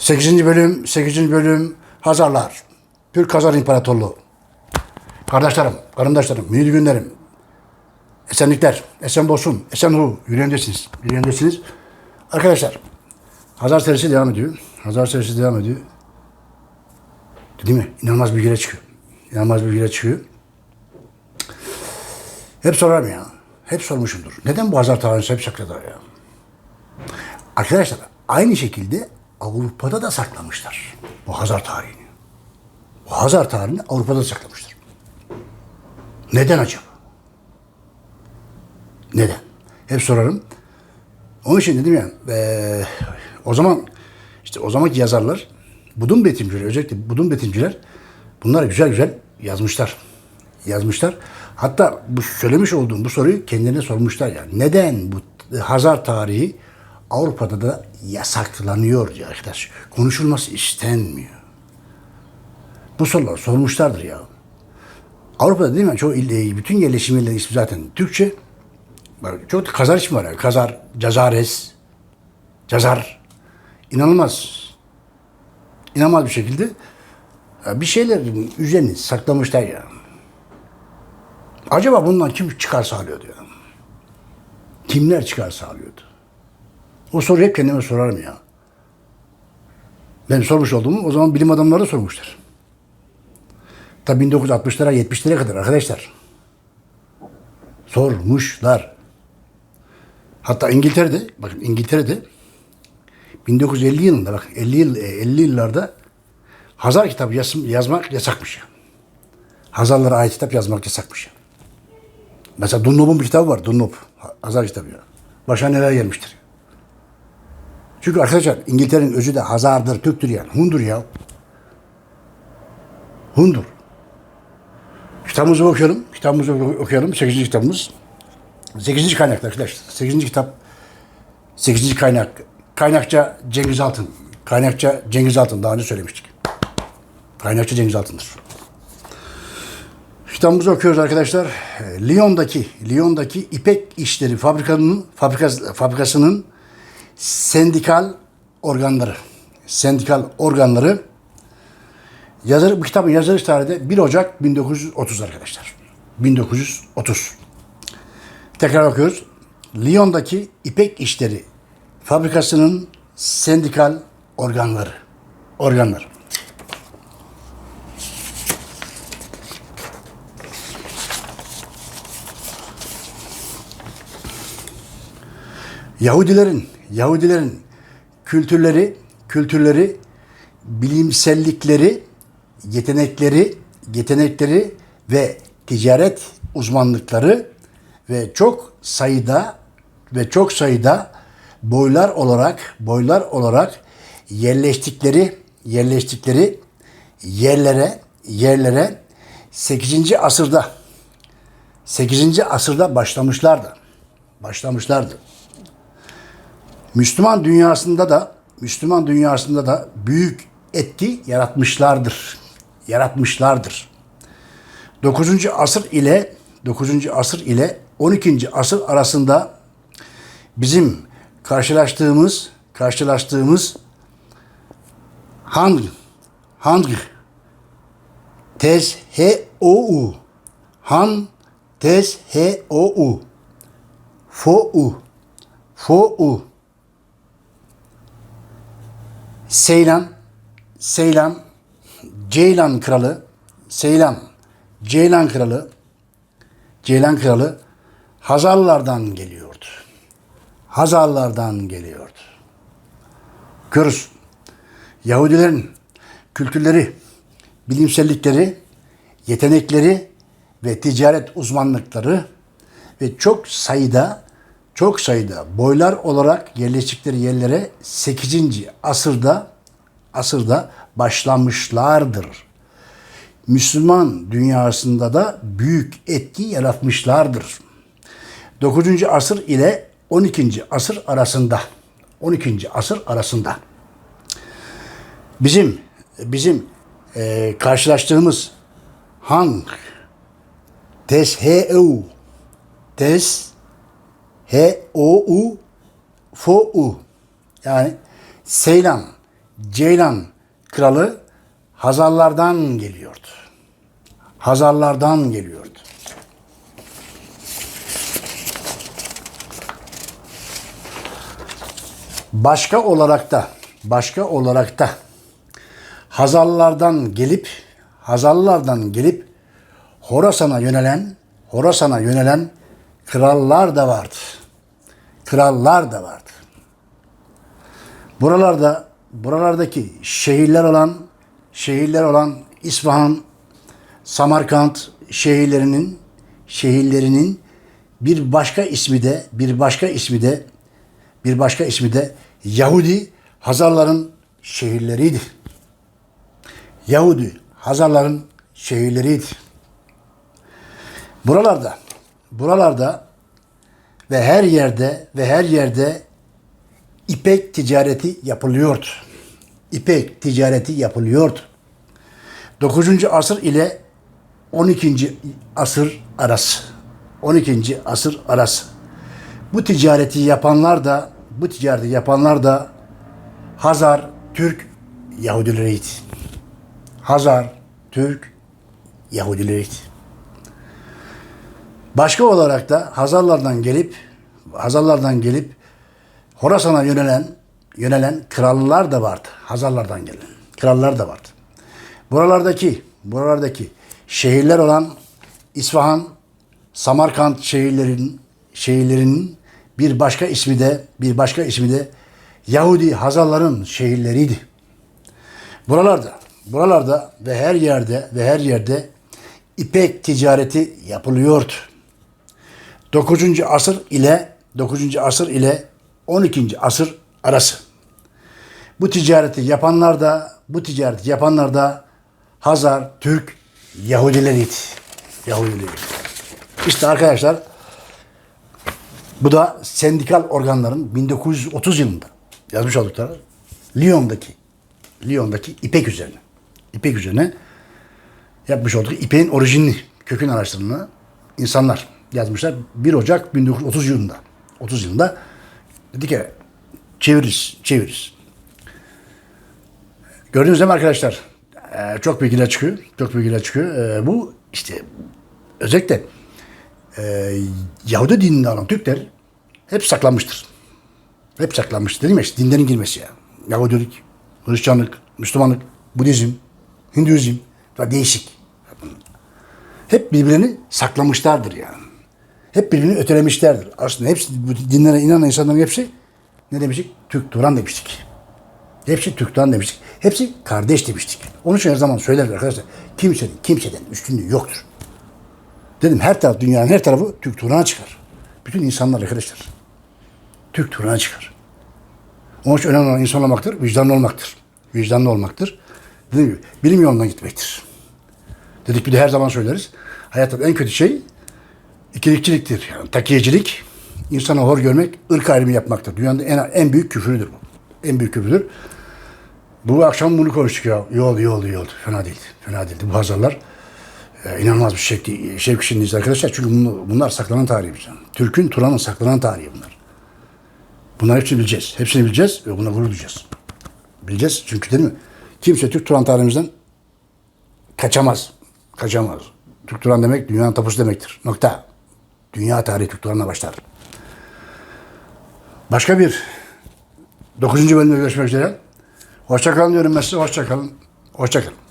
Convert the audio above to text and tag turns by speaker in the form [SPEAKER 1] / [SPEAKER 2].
[SPEAKER 1] 8. bölüm, 8. bölüm Hazarlar. Türk Hazar İmparatorluğu. Kardeşlerim, karındaşlarım, mühür günlerim. Esenlikler, esen bolsun, esen hu. Yüreğimdesiniz, yüreğimdesiniz. Arkadaşlar, Hazar serisi devam ediyor. Hazar serisi devam ediyor. Değil mi? İnanılmaz bilgiler çıkıyor. İnanılmaz bilgiler çıkıyor. Hep sorarım ya. Hep sormuşumdur. Neden bu Hazar tarihini hep sakladılar ya? Arkadaşlar aynı şekilde Avrupa'da da saklamışlar. Bu Hazar tarihini. Bu Hazar tarihini Avrupa'da da saklamışlar. Neden acaba? Neden? Hep sorarım. Onun için dedim ya, eee, o zaman işte o zamanki yazarlar, budun betimciler, özellikle budun betimciler bunlar güzel güzel yazmışlar. Yazmışlar. Hatta bu söylemiş olduğum bu soruyu kendilerine sormuşlar yani. Neden bu Hazar tarihi Avrupa'da da yasaklanıyor diye arkadaş. Konuşulması istenmiyor. Bu sorular sormuşlardır ya. Avrupa'da değil mi? Çoğu il, bütün yerleşim illeri ismi zaten Türkçe. Çok da kazar ismi var. Yani. Kazar, Cazares, Cazar. İnanılmaz. İnanılmaz bir şekilde ya bir şeylerin üzerini saklamışlar ya. Acaba bundan kim çıkar sağlıyordu ya? Kimler çıkar sağlıyordu? O soruyu hep kendime sorarım ya. Ben sormuş olduğumu o zaman bilim adamları da sormuşlar. Tabi 1960'lara 70'lere kadar arkadaşlar. Sormuşlar. Hatta İngiltere'de, bakın İngiltere'de 1950 yılında bak 50 yıl 50 yıllarda Hazar kitabı yaz, yazmak yasakmış. Hazarlara ait kitap yazmak yasakmış. Mesela Dunlop'un bir kitabı var. Dunlop. Hazar kitabı ya. Başına neler gelmiştir. Çünkü arkadaşlar İngiltere'nin özü de Hazar'dır, Türk'tür yani. Hundur ya. Hundur. Kitabımızı okuyalım. Kitabımızı okuyalım. 8. kitabımız. 8. kaynak arkadaşlar. 8. kitap. 8. kaynak. Kaynakça Cengiz Altın. Kaynakça Cengiz Altın. Daha önce söylemiştik. Kaynakça Cengiz Altın'dır. Kitabımızı okuyoruz arkadaşlar. Lyon'daki Lyon'daki İpek İşleri Fabrikası'nın fabrikası, fabrikasının sendikal organları. Sendikal organları Yazarı, bu kitabın yazarış tarihi de 1 Ocak 1930 arkadaşlar. 1930. Tekrar okuyoruz. Lyon'daki İpek İşleri Fabrikası'nın sendikal organları. Organlar. Yahudilerin, Yahudilerin kültürleri, kültürleri, bilimsellikleri, yetenekleri, yetenekleri ve ticaret uzmanlıkları ve çok sayıda ve çok sayıda boylar olarak boylar olarak yerleştikleri yerleştikleri yerlere yerlere 8. asırda 8. asırda başlamışlardı. Başlamışlardı. Müslüman dünyasında da Müslüman dünyasında da büyük etki yaratmışlardır. Yaratmışlardır. 9. asır ile 9. asır ile 12. asır arasında bizim karşılaştığımız karşılaştığımız Hang Hang Tez H O U Han Tez H O U Fo U Fo U Seylan, Seylan, Ceylan kralı, Seylan, Ceylan kralı, Ceylan kralı Hazarlardan geliyordu. Hazarlardan geliyordu. Görürüz. Yahudilerin kültürleri, bilimsellikleri, yetenekleri ve ticaret uzmanlıkları ve çok sayıda çok sayıda boylar olarak yerleştikleri yerlere 8. asırda asırda başlamışlardır. Müslüman dünyasında da büyük etki yaratmışlardır. 9. asır ile 12. asır arasında 12. asır arasında bizim bizim e, karşılaştığımız Han Tesheu Tes H O U Fo U yani Seylan, Ceylan kralı Hazarlardan geliyordu. Hazarlardan geliyordu. Başka olarak da başka olarak da Hazarlardan gelip Hazarlardan gelip Horasan'a yönelen Horasan'a yönelen krallar da vardı. Krallar da vardı. Buralarda buralardaki şehirler olan şehirler olan İsfahan, Samarkand şehirlerinin şehirlerinin bir başka ismi de bir başka ismi de bir başka ismi de Yahudi Hazarların şehirleriydi. Yahudi Hazarların şehirleriydi. Buralarda buralarda ve her yerde ve her yerde ipek ticareti yapılıyordu. İpek ticareti yapılıyordu. 9. asır ile 12. asır arası. 12. asır arası. Bu ticareti yapanlar da bu ticareti yapanlar da Hazar, Türk Yahudileriydi. Hazar, Türk Yahudileriydi. Başka olarak da Hazarlardan gelip Hazarlardan gelip Horasan'a yönelen yönelen krallar da vardı. Hazarlardan gelen krallar da vardı. Buralardaki buralardaki şehirler olan İsfahan, Samarkand şehirlerin şehirlerinin bir başka ismi de bir başka ismi de Yahudi Hazarların şehirleriydi. Buralarda, buralarda ve her yerde ve her yerde ipek ticareti yapılıyordu. 9. asır ile 9. asır ile 12. asır arası. Bu ticareti yapanlar da bu ticareti yapanlar da Hazar, Türk, Yahudileriydi. Yahudileriydi. İşte arkadaşlar bu da sendikal organların 1930 yılında yazmış oldukları Lyon'daki Lyon'daki İpek üzerine. İpek üzerine yapmış olduk. İpek'in orijinini, kökün araştırımını insanlar yazmışlar. 1 Ocak 1930 yılında. 30 yılında dedi ki çeviririz, çeviririz. Gördüğünüz gibi arkadaşlar e, çok bilgiler çıkıyor. Çok bilgiler çıkıyor. E, bu işte özellikle e, Yahudi dinini alan Türkler hep saklanmıştır. Hep saklanmıştır. Dedim ya işte dinlerin girmesi ya. Yahudilik, Hristiyanlık, Müslümanlık, Budizm, Hinduizm değişik. Hep birbirlerini saklamışlardır yani. Hep birbirini ötelemişlerdir. Aslında hepsi bu dinlere inanan insanların hepsi ne demiştik? Türk Turan demiştik. Hepsi Türk Turan demiştik. Hepsi kardeş demiştik. Onun için her zaman söyleriz arkadaşlar. Kimsenin kimseden üstünlüğü yoktur. Dedim her taraf dünyanın her tarafı Türk Turan'a çıkar. Bütün insanlar arkadaşlar. Türk Turan'a çıkar. Onun için önemli olan insan olmaktır, vicdanlı olmaktır. Vicdanlı olmaktır. Dediğim gibi bilim yolundan gitmektir. Dedik bir de her zaman söyleriz. Hayatta en kötü şey ikilikçiliktir. Yani takiyecilik, insana hor görmek, ırk ayrımı yapmaktır. Dünyanın en, en büyük küfürüdür bu. En büyük küfürüdür. Bu akşam bunu konuştuk ya. İyi oldu, iyi. Fena değildi. Fena değildi. Bu hazırlar e, inanılmaz bir şevk, şevk içindeyiz arkadaşlar. Çünkü bunlar, bunlar saklanan tarihi bizden. Türk'ün, Turan'ın saklanan tarihi bunlar. Bunları hepsini bileceğiz. Hepsini bileceğiz ve buna gurur duyacağız. Bileceğiz çünkü değil mi? Kimse Türk Turan tarihimizden kaçamaz. Kaçamaz. Türk Turan demek dünyanın tapusu demektir. Nokta. Dünya tarihi Turan'la başlar. Başka bir 9. bölümde görüşmek üzere. Hoşçakalın diyorum ben size. Hoşçakalın. Hoşçakalın.